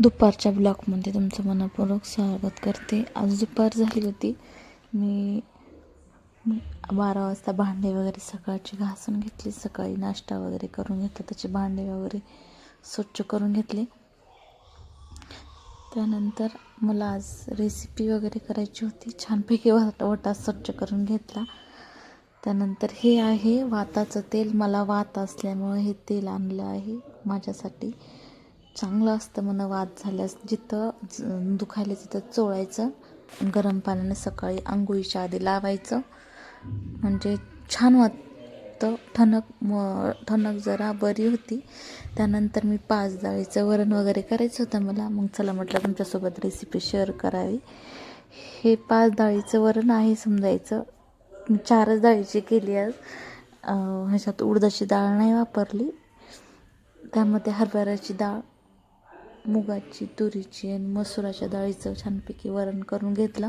दुपारच्या ब्लॉकमध्ये तुमचं मनपूर्वक स्वागत करते. आज दुपार झाली होती. मी बारा वाजता भांडे वगैरे सकाळची घासून घेतली. सकाळी नाश्ता वगैरे करून घेतला. त्याचे भांडे वगैरे स्वच्छ करून घेतले. त्यानंतर मला आज रेसिपी वगैरे करायची होती. छानपैकी वाट वटा स्वच्छ करून घेतला. त्यानंतर हे आहे वाताचं तेल. मला वात असल्यामुळे हे तेल आणलं आहे माझ्यासाठी. चांगलं असतं म्हणा वाद झाल्यास जिथं दुखायला तिथं चोळायचं. गरम पाण्याने सकाळी आंघोळीच्या आधी लावायचं. म्हणजे छान वाटतं. ठणक म ठणक जरा बरी होती. त्यानंतर मी पाच डाळीचं वरण वगैरे करायचं होतं मला. मग चला म्हटलं तुमच्यासोबत रेसिपी शेअर करावी. हे पाच डाळीचं वरण आहे समजायचं. मी चारच डाळीची केली आज. ह्याच्यात उडदाची डाळ नाही वापरली. त्यामध्ये हरभऱ्याची डाळ मुगाची तुरीची आणि मसुराच्या डाळीचं छानपैकी वरण करून घेतलं.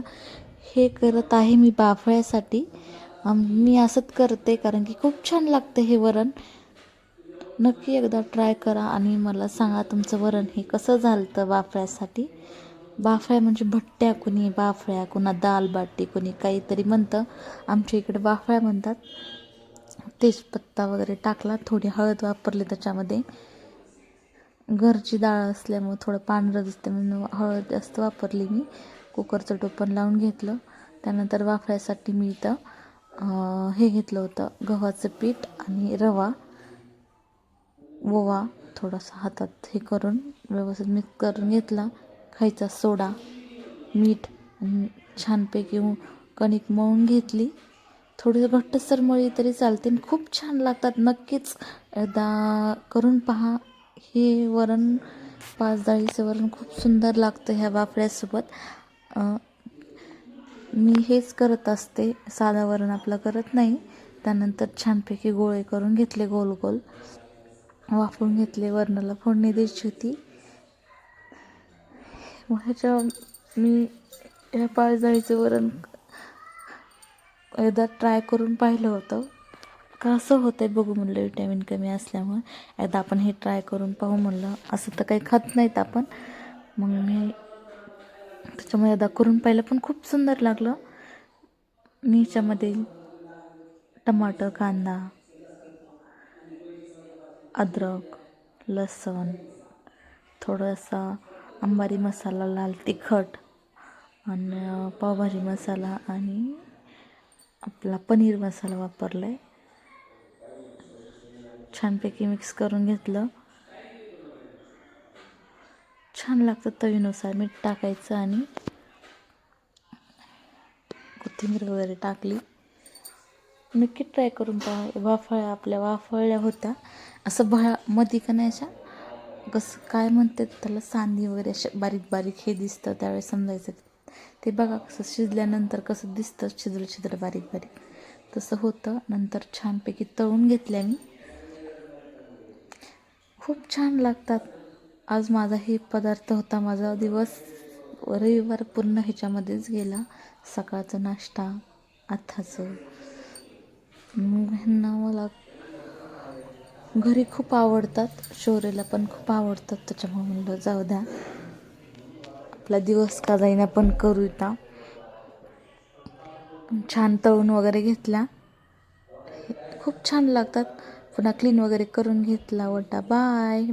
हे करत आहे मी बाफळ्यासाठी. मी असंच करते कारण की खूप छान लागतं हे वरण. नक्की एकदा ट्राय करा आणि मला सांगा तुमचं वरण हे कसं झालं बाफळ्यासाठी. बाफळ्या म्हणजे भट्ट्या कुणी बाफळ्या कुणा दाल बाटी कुणी काहीतरी म्हणतं. आमच्या इकडे बाफळ्या म्हणतात. तेजपत्ता वगैरे टाकला थोडी हळद वापरली त्याच्यामध्ये. घरची डाळ असल्यामुळं थोडं पांढरं दिसते म्हणून हळद जास्त वापरली मी. कुकरचं टोपण लावून घेतलं. त्यानंतर वाफळ्यासाठी मी इथं हे घेतलं होतं गव्हाचं पीठ आणि रवा. ओवा थोडासा हातात हे करून व्यवस्थित मिक्स करून घेतला. खायचा सोडा मीठ आणि छानपैकी कणिक मळून घेतली. थोडी घट्टसर मळी तरी चालते आणि खूप छान लागतात. नक्कीच एकदा करून पहा. हे वरण पाच डाळीचं वरण खूप सुंदर लागतं ह्या वाफड्यासोबत मी हेच करत असते. साधा वरण आपलं करत नाही. त्यानंतर छानपैकी गोळे करून घेतले गोल गोल. वाफून घेतले वरणाला फोडणी द्यायची होती. मग ह्याच्या मी ह्या पाच डाळीचं वरण एकदा ट्राय करून पाहिलं होतं. कसं होतं आहे बघू म्हणलं विटॅमिन कमी असल्यामुळे. एकदा आपण हे ट्राय करून पाहू म्हणलं. असं तर काही खात नाहीत आपण. मग मी त्याच्यामुळे एकदा करून पाहिलं पण खूप सुंदर लागलं. मी ह्याच्यामध्ये टमाटर कांदा अद्रक लसण थोडासा अंबारी मसाला लाल तिखट आणि पावभाजी मसाला आणि आपला पनीर मसाला वापरला आहे छानपैकी मिक्स करून घेतलं. छान लागतं तवीनुसार मीठ टाकायचं आणि कोथिंबीर वगैरे टाकली. नक्की ट्राय करून पहा वाफळ्या आपल्या वाफळल्या होत्या. असं भळा मध्ये का नाही अशा कसं काय म्हणतात त्याला सांदी वगैरे अशा बारीक बारीक हे दिसतं त्यावेळेस समजायचं. ते बघा कसं शिजल्यानंतर कसं दिसतं छिद्र छिद्र बारीक बारीक. तसं होतं. नंतर छानपैकी तळून घेतल्या मी खूप छान लागतात. आज माझा हे पदार्थ होता माझा दिवस. रविवार पूर्ण ह्याच्यामध्येच गेला. सकाळचा नाश्ता आत्ताचं. मग ह्यांना मला घरी खूप आवडतात. शौर्यला पण खूप आवडतात. त्याच्यामुळे म्हणलं जाऊ द्या. आपला दिवस का जाईना पण करू इता छान तळून वगैरे घेतला. खूप छान लागतात. पुन्हा क्लीन वगैरे करून घेतला ओटा बाय